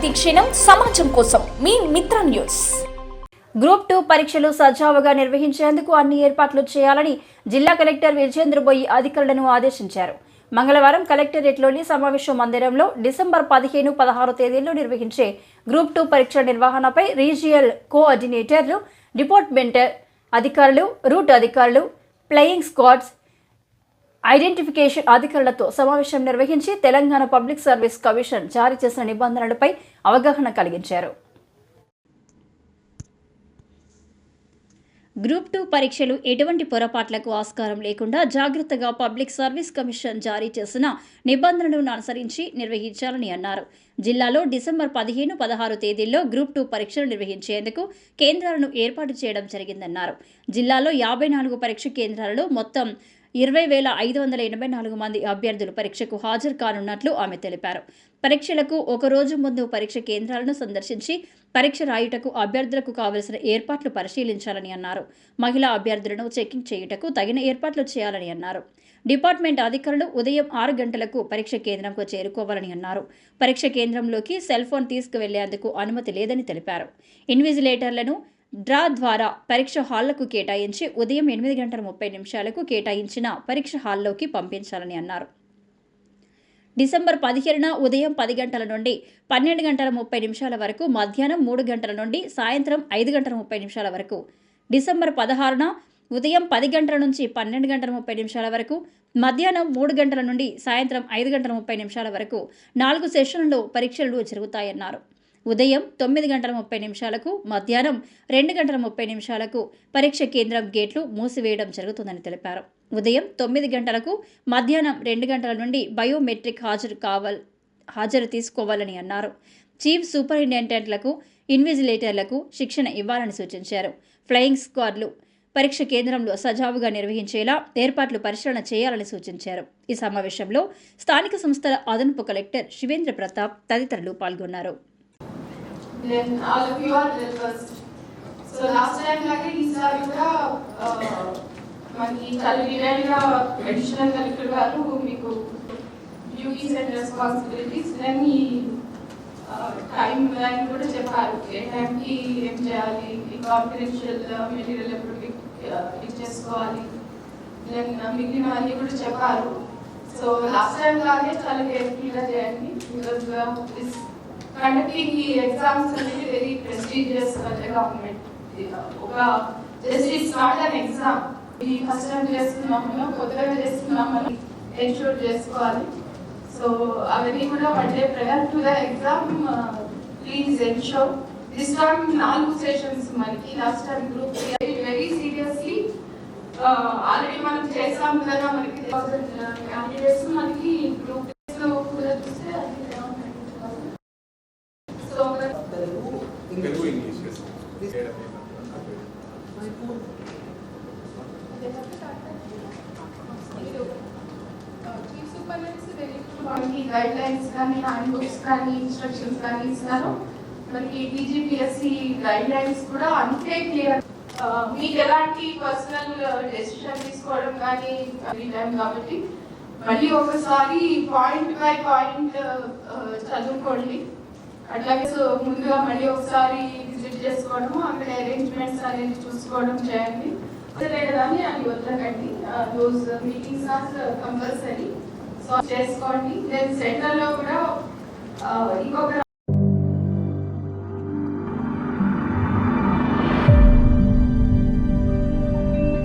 ప్రతిక్షణం సమాజం కోసం మీ మిత్ర న్యూస్. గ్రూప్ టూ పరీక్షలు సజావుగా నిర్వహించేందుకు అన్ని ఏర్పాట్లు చేయాలని జిల్లా కలెక్టర్ విజయేంద్ర బొయ్యి అధికారులను ఆదేశించారు. మంగళవారం కలెక్టరేట్లోని సమావేశ మందిరంలో డిసెంబర్ పదిహేను పదహారు తేదీల్లో నిర్వహించే గ్రూప్ టూ పరీక్షల నిర్వహణపై రీజియల్ కోఆర్డినేటర్లు డిపార్ట్మెంట్ అధికారులు రూట్ అధికారులు ప్లేయింగ్ స్క్వాడ్స్ ఐడెంటిఫికేషన్ అధికారులతో సమావేశం నిర్వహించి తెలంగాణ పబ్లిక్ సర్వీస్ కమిషన్ జారీ చేసిన నిబంధనలపై అవగాహన కలిగించారు. గ్రూప్ టూ పరీక్షలు ఎటువంటి పొరపాట్లకు ఆస్కారం లేకుండా జాగ్రత్తగా పబ్లిక్ సర్వీస్ కమిషన్ జారీ చేసిన నిబంధనలను అనుసరించి నిర్వహించాలని అన్నారు. జిల్లాలో డిసెంబర్ పదిహేను పదహారు తేదీల్లో గ్రూప్ టూ పరీక్షలు నిర్వహించేందుకు కేంద్రాలను ఏర్పాటు చేయడం జరిగిందన్నారు. జిల్లాలో యాభై నాలుగు పరీక్ష కేంద్రాలలో మొత్తం ఇరవై వేల ఐదు వందల ఎనభై నాలుగు మంది అభ్యర్థులు పరీక్షకు హాజరు కానున్నట్లు ఆమె తెలిపారు. పరీక్షలకు ఒక రోజు ముందు పరీక్ష కేంద్రాలను సందర్శించి పరీక్ష రాయుటకు అభ్యర్థులకు కావలసిన ఏర్పాట్లు పరిశీలించాలని అన్నారు. మహిళా అభ్యర్థులను చెకింగ్ చేయుటకు తగిన ఏర్పాట్లు చేయాలని అన్నారు. డిపార్ట్మెంట్ అధికారులు ఉదయం ఆరు గంటలకు పరీక్ష కేంద్రంకు చేరుకోవాలని అన్నారు. పరీక్ష కేంద్రంలోకి సెల్ ఫోన్ తీసుకువెళ్ళేందుకు అనుమతి లేదని తెలిపారు. ఇన్విజిలేటర్లను డ్రా ద్వారా పరీక్ష హాళ్ళకు కేటాయించి ఉదయం ఎనిమిది గంటల ముప్పై నిమిషాలకు కేటాయించిన పరీక్ష హాల్లోకి పంపించాలని అన్నారు. డిసెంబర్ పదిహేనున ఉదయం పది గంటల నుండి పన్నెండు గంటల ముప్పై నిమిషాల వరకు మధ్యాహ్నం మూడు గంటల నుండి సాయంత్రం ఐదు గంటల ముప్పై నిమిషాల వరకు డిసెంబర్ పదహారున ఉదయం పది గంటల నుంచి పన్నెండు గంటల ముప్పై నిమిషాల వరకు మధ్యాహ్నం మూడు గంటల నుండి సాయంత్రం ఐదు గంటల ముప్పై నిమిషాల వరకు నాలుగు సెషన్లలో పరీక్షలు జరుగుతాయన్నారు. ఉదయం తొమ్మిది గంటల ముప్పై నిమిషాలకు మధ్యాహ్నం రెండు గంటల ముప్పై నిమిషాలకు పరీక్ష కేంద్రం గేట్లు మూసివేయడం జరుగుతుందని తెలిపారు. ఉదయం తొమ్మిది గంటలకు మధ్యాహ్నం రెండు గంటల నుండి బయోమెట్రిక్ హాజరు కావాల్ హాజరు తీసుకోవాలని అన్నారు. చీఫ్ సూపరింటెండెంట్లకు ఇన్విజిలేటర్లకు శిక్షణ ఇవ్వాలని సూచించారు. ఫ్లయింగ్ స్క్వాడ్లు పరీక్ష కేంద్రంలో సజావుగా నిర్వహించేలా ఏర్పాట్లు పరిశీలన చేయాలని సూచించారు. ఈ సమావేశంలో స్థానిక సంస్థల అదనపు కలెక్టర్ శివేంద్ర ప్రతాప్ తదితరులు పాల్గొన్నారు. Then all of you are well versed. So last లాగే ఈసారి కూడా మనకి చాలా గా అడిషనల్ కలెక్టర్ గారు మీకు డ్యూటీస్ అండ్ రెస్పాన్సిబిలిటీస్ దెన్ ఈ టైం లైన్ కూడా చెప్పారు. ఏ టైంకి ఏం చేయాలి ఈ కాన్ఫిడెన్షియల్ మెటీరియల్ ఎప్పుడు పిక్ పిక్ చేసుకోవాలి. దెన్ మిగిలినవన్నీ కూడా చెప్పారు. సో లాస్ట్ టైం లాగే చాలా కేర్ఫుల్గా చేయండి. బికాజ్ దిస్ కండక్టింగ్ ఈ ఎగ్జామ్స్ అనేది వెరీ ప్రెస్టీజియస్ గవర్నమెంట్ ఒక just it's not an exam ఈ ఫస్ట్ టైం చేస్తున్నాము కొత్తగా చేస్తున్నామని ఎన్షూర్ చేసుకోవాలి సో అవన్నీ కూడా పడే prior to the exam please ensure this time నాలుగు సెషన్స్ మనకి last time group very seriously already మనం చేసాం కదా మనకి క్యాండిడేట్స్ మనకి ఇప్పుడు కూడా చూస్తే అది సో తెలుగు ఇంగ్లీష్ మనకి గైడ్ లైన్స్ కానీ హ్యాండ్ బుక్స్ కానీ ఇన్స్ట్రక్షన్స్ కానీ ఇస్తారు మనకి టీజీపీఎస్సి గైడ్ లైన్స్ కూడా అంతే క్లియర్ మీకు ఎలాంటి పర్సనల్ డెసిషన్ తీసుకోవడం కానీ టైం కాబట్టి మళ్ళీ ఒకసారి పాయింట్ బై పాయింట్ చదువుకోండి. అట్లాగే ముందుగా మళ్ళీ ఒకసారి విజిట్ చేసుకోవడము అక్కడ అరేంజ్మెంట్స్ అనేది చూసుకోవడం చేయండి. లేదని అది వదలకండి. Those meetings are compulsory so చేసుకోండి దెన్ సెంటర్లో కూడా ఇంకొక